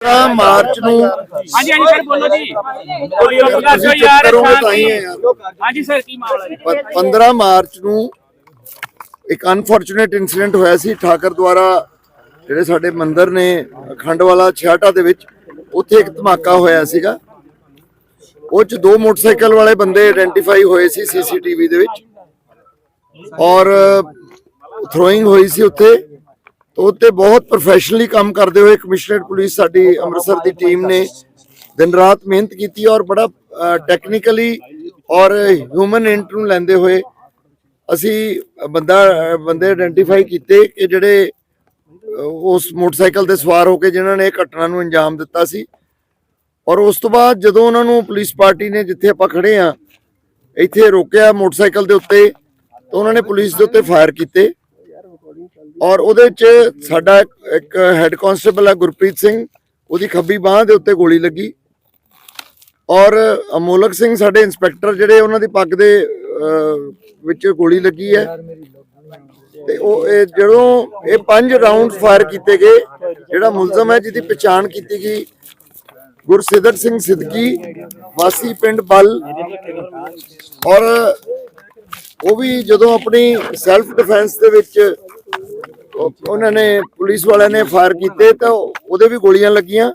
15 March ਨੂੰ ਹਾਂਜੀ ਹਾਂਜੀ ਸਰ ਬੋਲੋ ਜੀ। ਦੱਸੋ ਯਾਰ ਕਰੋਗੇ ਤਾਂ ਹੀ ਹੈ ਯਾਰ ਹਾਂਜੀ ਸਰ ਕੀ ਮਾਮਲਾ ਜੀ? ਪ- 15 ਮਾਰਚ ਨੂੰ ਇੱਕ ਅਨਫੋਰਚੂਨੇਟ ਇਨਸੀਡੈਂਟ ਹੋਇਆ ਸੀ। ਠਾਕਰ ਦੁਆਰਾ ਜਿਹੜੇ ਸਾਡੇ ਮੰਦਿਰ ਨੇ ਖੰਡਵਾਲਾ ਛਿਆਟਾ ਦੇ ਵਿੱਚ ਉੱਥੇ ਇੱਕ ਧਮਾਕਾ ਹੋਇਆ ਸੀਗਾ। ਉਹ ਚ ਦੋ ਮੋਟਰਸਾਈਕਲ ਵਾਲੇ ਬੰਦੇ ਆਇਡੈਂਟੀਫਾਈ ਹੋਏ ਸੀ ਸੀਸੀਟੀਵੀ ਦੇ ਵਿੱਚ। ਔਰ ਥਰੋਇੰਗ ਹੋਈ ਸੀ ਉੱਥੇ। ਉਹ 'ਤੇ ਬਹੁਤ ਪ੍ਰੋਫੈਸ਼ਨਲੀ ਕੰਮ ਕਰਦੇ ਹੋਏ ਕਮਿਸ਼ਨਰੇਟ ਪੁਲਿਸ ਸਾਡੀ ਅੰਮ੍ਰਿਤਸਰ ਦੀ ਟੀਮ ਨੇ ਦਿਨ ਰਾਤ ਮਿਹਨਤ ਕੀਤੀ ਔਰ ਬੜਾ ਟੈਕਨੀਕਲੀ ਔਰ ਹਿਊਮਨ ਇੰਟ ਨੂੰ ਲੈਂਦੇ ਹੋਏ ਅਸੀਂ ਬੰਦਾ, ਬੰਦੇ ਆਇਡੈਂਟੀਫਾਈ ਕੀਤੇ ਕਿ ਜਿਹੜੇ ਉਸ ਮੋਟਰਸਾਈਕਲ ਤੇ ਸਵਾਰ ਹੋ ਕੇ ਜਿਨ੍ਹਾਂ ਨੇ ਇਹ ਘਟਨਾ ਨੂੰ ਅੰਜਾਮ ਦਿੱਤਾ ਸੀ। ਔਰ ਉਸ ਤੋਂ ਬਾਅਦ ਜਦੋਂ ਉਹਨਾਂ ਨੂੰ ਪੁਲਿਸ ਪਾਰਟੀ ਨੇ ਜਿੱਥੇ ਆਪਾਂ ਖੜੇ ਆ ਇੱਥੇ ਰੋਕਿਆ ਮੋਟਰਸਾਈਕਲ ਦੇ ਉੱਤੇ, ਤਾਂ ਉਹਨਾਂ ਨੇ ਪੁਲਿਸ ਦੇ ਉੱਤੇ ਫਾਇਰ ਕੀਤੇ। ਔਰ ਉਹਦੇ ਵਿੱਚ ਸਾਡਾ ਇੱਕ- ਇੱਕ ਹੈੱਡ ਕਾਂਸਟੇਬਲ ਹੈ ਗੁਰਪ੍ਰੀਤ ਸਿੰਘ, ਉਹਦੀ ਖੱਬੀ ਬਾਹ ਦੇ ਉੱਤੇ ਗੋਲੀ ਲੱਗੀ। ਔਰ ਅਮੋਲਕ ਸਿੰਘ ਸਾਡੇ ਇੰਸਪੈਕਟਰ ਜਿਹੜੇ ਉਹਨਾਂ ਦੀ ਪੱਗ ਦੇ ਵਿੱਚ ਗੋਲੀ ਲੱਗੀ ਹੈ। ਤੇ ਉਹ, ਇਹ ਜਦੋਂ ਇਹ ਪੰਜ ਰਾਉਂਡ ਫਾਇਰ ਕੀਤੇ ਗਏ, ਜਿਹੜਾ ਮੁਲਜ਼ਮ ਹੈ ਜਿਹਦੀ ਪਛਾਣ ਕੀਤੀ ਗਈ, ਗੁਰਸਿੱਧਰ ਸਿੰਘ ਸਿੱਧਕੀ, ਵਾਸੀ ਪਿੰਡ ਬਲ। ਔਰ ਉਹ ਵੀ ਜਦੋਂ ਆਪਣੀ ਸੈਲਫ ਡਿਫੈਂਸ ਦੇ ਵਿੱਚ ਉਹਨਾਂ ਨੇ ਪੁਲਿਸ ਵਾਲਿਆਂ ਨੇ ਫਾਇਰ ਕੀਤੇ ਤਾਂ ਉਹਦੇ ਵੀ ਗੋਲੀਆਂ ਲੱਗੀਆਂ।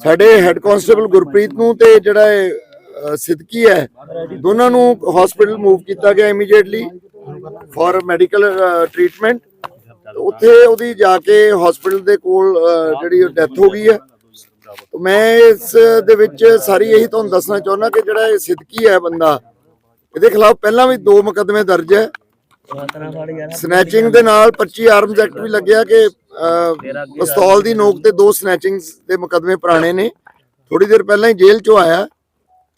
ਸਾਡੇ ਹੈੱਡ ਕਾਂਸਟੇਬਲ ਗੁਰਪ੍ਰੀਤ ਨੂੰ ਤੇ ਜਿਹੜਾ ਇਹ, ਸਿੱਧਕੀ ਹੈ ਦੋਨਾਂ ਨੂੰ ਹਸਪੀਟਲ ਮੂਵ ਕੀਤਾ ਗਿਆ ਇਮੀਡੀਏਟਲੀ ਫॉर ਮੈਡੀਕਲ ਟ੍ਰੀਟਮੈਂਟ ਉੱਥੇ ਉਹਦੀ ਜਾ ਕੇ ਹਸਪੀਟਲ ਦੇ ਕੋਲ ਜਿਹੜੀ ਡੈਥ ਹੋ ਗਈ ਹੈ। ਮੈਂ ਇਸ ਦੇ ਵਿੱਚ ਸਾਰੀ ਇਹੀ ਤੁਹਾਨੂੰ ਦੱਸਣਾ ਚਾਹੁੰਦਾ ਕਿ ਜਿਹੜਾ ਇਹ ਸਿੱਧਕੀ ਹੈ ਬੰਦਾ ਇਹਦੇ ਖਿਲਾਫ ਪਹਿਲਾਂ ਵੀ ਦੋ ਮੁਕੱਦਮੇ ਦਰਜ ਹੈ। ਸਨੈਚਿੰਗ ਦੇ ਨਾਲ 25 ਆਰਮਸ ਐਕਟ ਵੀ ਲੱਗਿਆ ਕਿ ਪਿਸਤੌਲ ਦੀ ਨੋਕ ਤੇ ਦੋ ਸਨੈਚਿੰਗ ਦੇ ਮੁਕੱਦਮੇ ਪੁਰਾਣੇ ਨੇ। ਥੋੜੀ ਦੇਰ ਪਹਿਲਾਂ ਹੀ ਜੇਲ੍ਹ ਚੋਂ ਆਇਆ।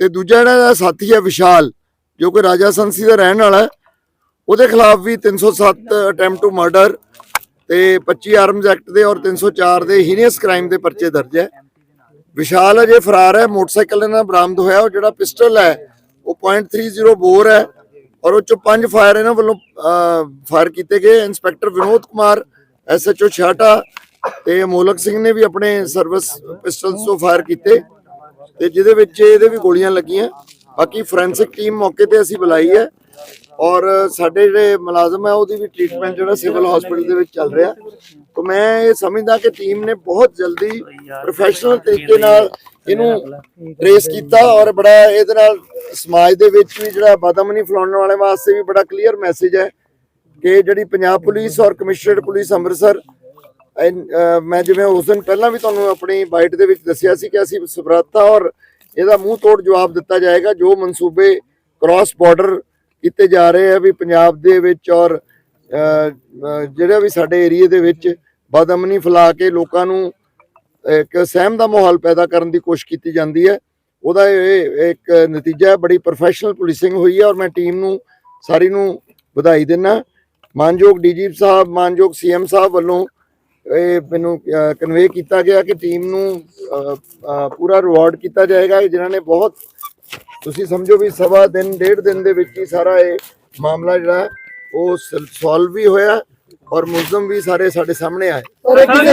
ਤੇ ਦੂਜਾ ਜਿਹੜਾ ਇਹਦਾ ਸਾਥੀ ਹੈ ਵਿਸ਼ਾਲ ਜੋ ਕਿ ਰਾਜਾ ਸੰਸੀ ਦਾ ਰਹਿਣ ਵਾਲਾ ਉਹਦੇ ਖਿਲਾਫ ਵੀ 307 ਅਟੈਂਪਟ ਟੂ ਮਰਡਰ ਤੇ 25 ਆਰਮਸ ਐਕਟ ਦੇ ਔਰ 304 ਦੇ ਹੀਨੀਅਸ ਕ੍ਰਾਈਮ ਦੇ ਪਰਚੇ ਦਰਜ ਹੈ। ਵਿਸ਼ਾਲ ਅਜੇ ਫਰਾਰ ਹੈ ਮੋਟਰਸਾਈਕਲ ਇਹਨਾਂ ਦਾ ਬਰਾਮਦ ਹੋਇਆ ਉਹ ਜਿਹੜਾ ਪਿਸਟਲ ਹੈ ਉਹ .30 ਬੋਰ ਹੈ। ਔਰ ਉਹ ਚੋਂ ਪੰਜ ਫਾਇਰ ਇਹਨਾਂ ਵੱਲੋਂ ਫਾਇਰ ਕੀਤੇ ਗਏ। ਇੰਸਪੈਕਟਰ ਵਿਨੋਦ ਕੁਮਾਰ, ਐਸਐਚਓ ਛਾਟਾ ਤੇ ਅਮੋਲਕ ਸਿੰਘ ਨੇ ਵੀ ਆਪਣੇ ਸਰਵਿਸ ਪਿਸਟਲਸ ਤੋਂ ਫਾਇਰ ਕੀਤੇ ਤੇ ਜਿਹਦੇ ਵਿੱਚ ਇਹਦੇ ਵੀ ਗੋਲੀਆਂ ਲੱਗੀਆਂ। ਬਾਕੀ ਫੋਰੈਂਸਿਕ ਟੀਮ ਮੌਕੇ ਤੇ ਅਸੀਂ ਬੁਲਾਈ ਹੈ ਔਰ ਸਾਡੇ ਜਿਹੜੇ ਮੁਲਾਜ਼ਮ ਹੈ, ਉਹਦੀ ਵੀ ਟ੍ਰੀਟਮੈਂਟ ਜਿਹੜਾ ਸਿਵਲ ਹਸਪੀਟਲ ਦੇ ਵਿੱਚ ਚੱਲ ਰਿਹਾ। ਤਾਂ ਮੈਂ ਇਹ ਸਮਝਦਾ ਕਿ ਟੀਮ ਨੇ ਬਹੁਤ ਜਲਦੀ ਪ੍ਰੋਫੈਸ਼ਨਲ ਤਰੀਕੇ ਨਾਲ ਇਹਨੂੰ ਟ੍ਰੇਸ ਕੀਤਾ ਔਰ ਬੜਾ ਇਹਦੇ ਨਾਲ ਸਮਾਜ ਦੇ ਵਿੱਚ ਵੀ ਜਿਹੜਾ ਬਦਮਨੀ ਫਲਾਉਣ ਵਾਲੇ ਵਾਸਤੇ ਵੀ ਬੜਾ ਕਲੀਅਰ ਮੈਸੇਜ ਹੈ ਕਿ ਜਿਹੜੀ ਪੰਜਾਬ ਪੁਲਿਸ ਔਰ ਕਮਿਸ਼ਨਰਡ ਪੁਲਿਸ ਅੰਮ੍ਰਿਤਸਰ ਮੈਂ ਜਿਵੇਂ ਉਸ ਦਿਨ ਪਹਿਲਾਂ ਵੀ ਤੁਹਾਨੂੰ ਆਪਣੀ ਬਾਈਟ ਦੇ ਵਿੱਚ ਦੱਸਿਆ ਸੀ ਕਿ ਅਸੀਂ ਸਬਰਤਾ ਔਰ ਇਹਦਾ ਮੂੰਹ ਤੋੜ ਜਵਾਬ ਦਿੱਤਾ ਜਾਏਗਾ ਜੋ ਮਨਸੂਬੇ ਕ੍ਰਾਸ ਬਾਰਡਰ ਕੀਤੇ ਜਾ ਰਹੇ ਆ ਵੀ ਪੰਜਾਬ ਦੇ ਵਿੱਚ ਔਰ ਜਿਹੜਾ ਵੀ ਸਾਡੇ ਏਰੀਏ ਦੇ ਵਿੱਚ ਬਦਅਮਨੀ ਫੈਲਾ ਕੇ ਲੋਕਾਂ ਨੂੰ ਇੱਕ ਸਹਿਮ ਦਾ ਮਾਹੌਲ ਪੈਦਾ ਕਰਨ ਦੀ ਕੋਸ਼ਿਸ਼ ਕੀਤੀ ਜਾਂਦੀ ਹੈ। ਉਹਦਾ ਇਹ ਇੱਕ ਨਤੀਜਾ ਹੈ ਬੜੀ ਪ੍ਰੋਫੈਸ਼ਨਲ ਪੁਲਿਸਿੰਗ ਹੋਈ ਹੈ ਔਰ ਮੈਂ ਟੀਮ ਨੂੰ ਸਾਰੀ ਨੂੰ ਵਧਾਈ ਦਿੰਦਾ ਮਾਨਯੋਗ ਡੀਜੀਪ ਸਾਹਿਬ ਮਾਨਯੋਗ ਸੀਐਮ ਸਾਹਿਬ ਵੱਲੋਂ ਇਹ ਮੈਨੂੰ ਕਨਵੇ ਕੀਤਾ ਗਿਆ ਕਿ ਟੀਮ ਨੂੰ ਪੂਰਾ ਰਿਵਾਰਡ ਕੀਤਾ ਜਾਏਗਾ। ਜਿਨ੍ਹਾਂ ਨੇ ਬਹੁਤ ਤੁਸੀਂ ਸਮਝੋ ਵੀ ਸਵਾ ਦਿਨ ਡੇਢ ਦਿਨ ਦੇ ਵਿੱਚ ਹੀ ਸਾਰਾ ਇਹ ਮਾਮਲਾ ਜਿਹੜਾ ਹੈ, ਉਹ ਸੋਲਵ ਵੀ ਹੋਇਆ। ਔਰ ਮੁਲਜ਼ਮ ਵੀ ਸਾਰੇ ਸਾਡੇ ਸਾਹਮਣੇ ਆਏ। ਕਰਦੇ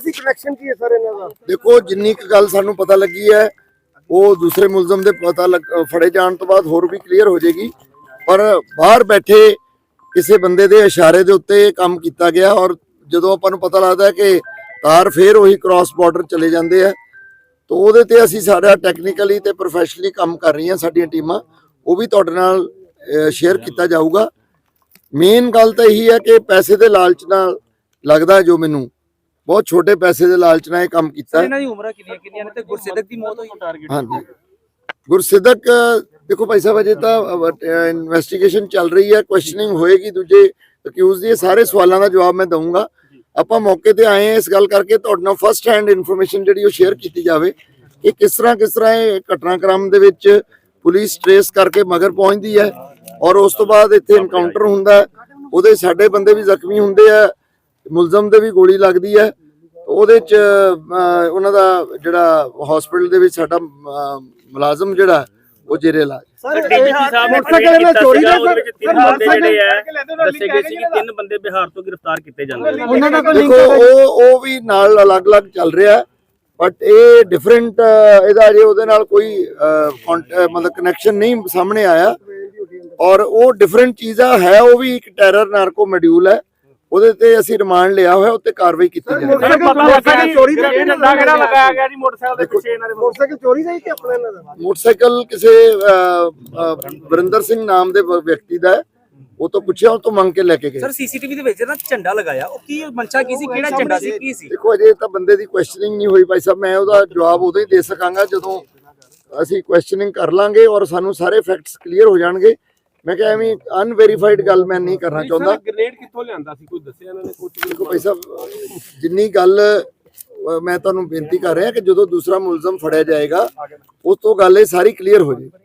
ਸੀ ਕਨੈਕਸ਼ਨ ਕੀ ਹੈ ਸਰ ਇਹਨਾਂ ਦਾ? ਦੇਖੋ ਜਿੰਨੀ ਕੁ ਗੱਲ ਸਾਨੂੰ ਪਤਾ ਲੱਗੀ ਹੈ ਉਹ ਦੂਸਰੇ ਮੁਲਜ਼ਮ ਦੇ ਪਤਾ ਫੜੇ ਜਾਣ ਤੋਂ ਬਾਅਦ ਹੋਰ ਵੀ ਕਲੀਅਰ ਹੋ ਜਾਏਗੀ। ਪਰ ਬਾਹਰ ਬੈਠੇ ਕਿਸੇ ਬੰਦੇ ਦੇ ਇਸ਼ਾਰੇ ਦੇ ਉੱਤੇ ਇਹ ਕੰਮ ਕੀਤਾ ਗਿਆ ਔਰ ਜਦੋਂ ਆਪਾਂ ਨੂੰ ਪਤਾ ਲੱਗਦਾ ਹੈ ਕਿ ਤਾਰ ਫੇਰ ਉਹੀ ਕ੍ਰਾਸ ਬਾਰਡਰ ਚਲੇ ਜਾਂਦੇ ਆ ਤਾਂ ਉਹਦੇ ਤੇ ਅਸੀਂ ਸਾਡਾ ਟੈਕਨੀਕਲੀ ਤੇ ਪ੍ਰੋਫੈਸ਼ਨਲੀ ਕੰਮ ਕਰ ਰਹੀਆਂ ਸਾਡੀਆਂ ਟੀਮਾਂ। ਉਹ ਵੀ ਤੁਹਾਡੇ ਨਾਲ ਸ਼ੇਅਰ ਕੀਤਾ ਜਾਊਗਾ। ਮੇਨ ਗੱਲ ਤਾਂ ਇਹੀ ਹੈ ਕਿ ਪੈਸੇ ਦੇ ਲਾਲਚ ਨਾਲ ਲੱਗਦਾ ਜੋ ਮੈਨੂੰ। ਬਹੁਤ ਛੋਟੇ ਪੈਸੇ ਦੇ ਲਾਲਚ ਨਾਲ ਇਹ ਕੰਮ ਕੀਤਾ। ਇਹਨਾਂ ਦੀ ਉਮਰਾਂ ਕਿੰਨੀਆਂ ਕਿੰਨੀਆਂ ਨੇ? ਤੇ ਗੁਰਸਿੱਧਕ ਦੀ ਮੌਤ ਹੋਈ। ਟਾਰਗੇਟ ਹਾਂਜੀ। ਗੁਰਸਿੱਧਕ ਦੇਖੋ ਭਾਈ ਸਾਹਿਬ ਅਜੇ ਤਾਂ ਇਨਵੈਸਟੀਗੇਸ਼ਨ ਚੱਲ ਰਹੀ ਹੈ। ਕੁਐਸਚਨਿੰਗ ਹੋਏਗੀ ਦੂਜੇ ਅਕਿਊਜ਼ ਦੀ। ਇਹ ਸਾਰੇ ਸਵਾਲਾਂ ਦਾ ਜਵਾਬ ਮੈਂ ਦਊਂਗਾ। ਆਪਾਂ ਮੌਕੇ ਤੇ ਆਏ ਹਾਂ ਇਸ ਗੱਲ ਕਰਕੇ ਤੁਹਾਡੇ ਨਾਲ ਫਸਟ ਹੈਂਡ ਇਨਫੋਰਮੇਸ਼ਨ ਜਿਹੜੀ ਉਹ ਸ਼ੇਅਰ ਕੀਤੀ ਜਾਵੇ ਕਿ ਕਿਸ ਤਰ੍ਹਾਂ ਕਿਸ ਤਰ੍ਹਾਂ ਇਹ ਘਟਨਾਕ੍ਰਮ ਦੇ ਵਿੱਚ ਪੁਲਿਸ ਟ੍ਰੇਸ ਕਰਕੇ ਮਗਰ ਪਹੁੰਚਦੀ ਹੈ। ਔਰ ਉਸ ਤੋਂ ਬਾਅਦ ਇੱਥੇ ਐਨਕਾਊਂਟਰ ਹੁੰਦਾ ਉਹਦੇ ਸਾਡੇ ਬੰਦੇ ਵੀ ਜ਼ਖਮੀ ਹੁੰਦੇ ਆ। ਮੁਲਜ਼ਮ ਦੇ ਵੀ ਗੋਲੀ ਲੱਗਦੀ ਹੈ। ਉਹਦੇ ਚ ਉਹਨਾਂ ਦਾ ਜਿਹੜਾ ਹਸਪੀਟਲ ਦੇ ਵਿੱਚ ਸਾਡਾ ਮੁਲਾਜ਼ਮ ਜਿਹੜਾ ਉਹ ਜੇਰੇ ਇਲਾਜ। ਸਰ ਡੀਜੀਪੀ ਸਾਹਿਬ ਨੇ ਮੋਟਰਸਾਈਕਲ ਨਾਲ ਚੋਰੀ ਦਾ ਉਹਦੇ ਵਿੱਚ ਤਿੰਨ ਸਰ, ਬੰਦੇ ਜਿਹੜੇ ਆ? ਮੋਟਰਸਾਈਕਲ ਦੱਸੇ ਗਏ ਸੀ ਕਿ ਤਿੰਨ ਬੰਦੇ ਬਿਹਾਰ ਤੋਂ ਗ੍ਰਿਫਤਾਰ ਕੀਤੇ ਜਾਂਦੇ ਨੇ ਉਹਨਾਂ ਦਾ ਕੋਈ ਦੇਖੋ ਉਹ ਉਹ ਵੀ ਨਾਲ ਅਲੱਗ-ਅਲੱਗ ਚੱਲ ਰਿਹਾ ਬਟ ਇਹ ਡਿਫਰੈਂਟ ਇਹਦਾ ਜੇ ਉਹਦੇ ਨਾਲ ਕੋਈ ਮਤਲਬ ਕਨੈਕਸ਼ਨ ਨਹੀਂ ਸਾਹਮਣੇ ਆਇਆ। ਔਰ ਉਹ ਡਿਫਰੈਂਟ ਚੀਜ਼ਾਂ ਹੈ ਉਹ ਵੀ ਇੱਕ ਟੈਰਰ ਨਾਰਕੋ ਮੋਡਿਊਲ ਹੈ। ਉਹਦੇ ਤੇ ਅਸੀਂ ਰਿਮਾਂਡ ਲਿਆ ਹੋਇਆ ਉੱਤੇ ਕਾਰਵਾਈ ਕੀਤੀ ਜਾਏਗੀ। ਮੋਟਰਸਾਈਕਲ ਚੋਰੀ ਦਾ ਇਹ ਡੰਡਾ ਕਿਹੜਾ ਲਗਾਇਆ ਗਿਆ ਜੀ ਮੋਟਰਸਾਈਕਲ ਦੇ ਪਿੱਛੇ ਇਹਨਾਂ ਦੇ ਮੋਟਰਸਾਈਕਲ ਚੋਰੀ ਦਾ ਹੀ ਕਿ ਆਪਣਾ ਇਹਨਾਂ ਦਾ? ਮੋਟਰਸਾਈਕਲ ਕਿਸੇ ਵਰਿੰਦਰ ਸਿੰਘ ਨਾਮ ਦੇ ਵਿਅਕਤੀ ਦਾ ਹੈ। ਉਹ ਤੋਂ ਪੁੱਛਿਆ ਉਹ ਤੋਂ ਮੰਗ ਕੇ ਲੈ ਕੇ ਗਏ। ਸਰ ਸੀਸੀਟੀਵੀ ਦੇ ਵਿੱਚ ਨਾ ਝੰਡਾ ਲਗਾਇਆ ਉਹ ਕੀ ਮਨਸ਼ਾ ਕੀ ਸੀ? ਕਿਹੜਾ ਝੰਡਾ ਸੀ? ਕੀ ਸੀ? ਦੇਖੋ ਅਜੇ ਤਾਂ ਬੰਦੇ ਦੀ ਕੁਐਸਚਨਿੰਗ ਨਹੀਂ ਹੋਈ ਭਾਈ ਸਾਹਿਬ ਮੈਂ ਉਹਦਾ ਜਵਾਬ ਉਦੋਂ ਹੀ ਦੇ ਸਕਾਂਗਾ ਜਦੋਂ ਅਸੀਂ ਕੁਐਸਚਨਿੰਗ ਕਰ ਲਾਂਗੇ ਔਰ ਸਾਨੂੰ ਸਾਰੇ ਫੈਕਟਸ ਕਲੀਅਰ ਹੋ ਜਾਣਗੇ। ਮੈਂ ਕਿਹਾ ਐਵੇਂ ਅਨਵੈਰੀਫਾਈਡ ਗੱਲ ਮੈਂ ਨਹੀਂ ਕਰਨਾ ਚਾਹੁੰਦਾ। ਗ੍ਰੇਨੇਡ ਕਿੱਥੋਂ ਲਿਆਂਦਾ ਸੀ? ਕੋਈ ਦੱਸਿਆ ਇਹਨਾਂ ਨੇ ਕੁਝ ਦੇਖੋ ਭਾਈ ਸਾਹਿਬ ਜਿੰਨੀ ਗੱਲ ਮੈਂ ਤੁਹਾਨੂੰ ਬੇਨਤੀ ਕਰ ਰਿਹਾ ਕਿ ਜਦੋਂ ਦੂਸਰਾ ਮੁਲਜ਼ਮ ਫੜਿਆ ਜਾਏਗਾ ਉਸ ਤੋਂ ਗੱਲ ਇਹ ਸਾਰੀ ਕਲੀਅਰ ਹੋ ਜਾਏਗੀ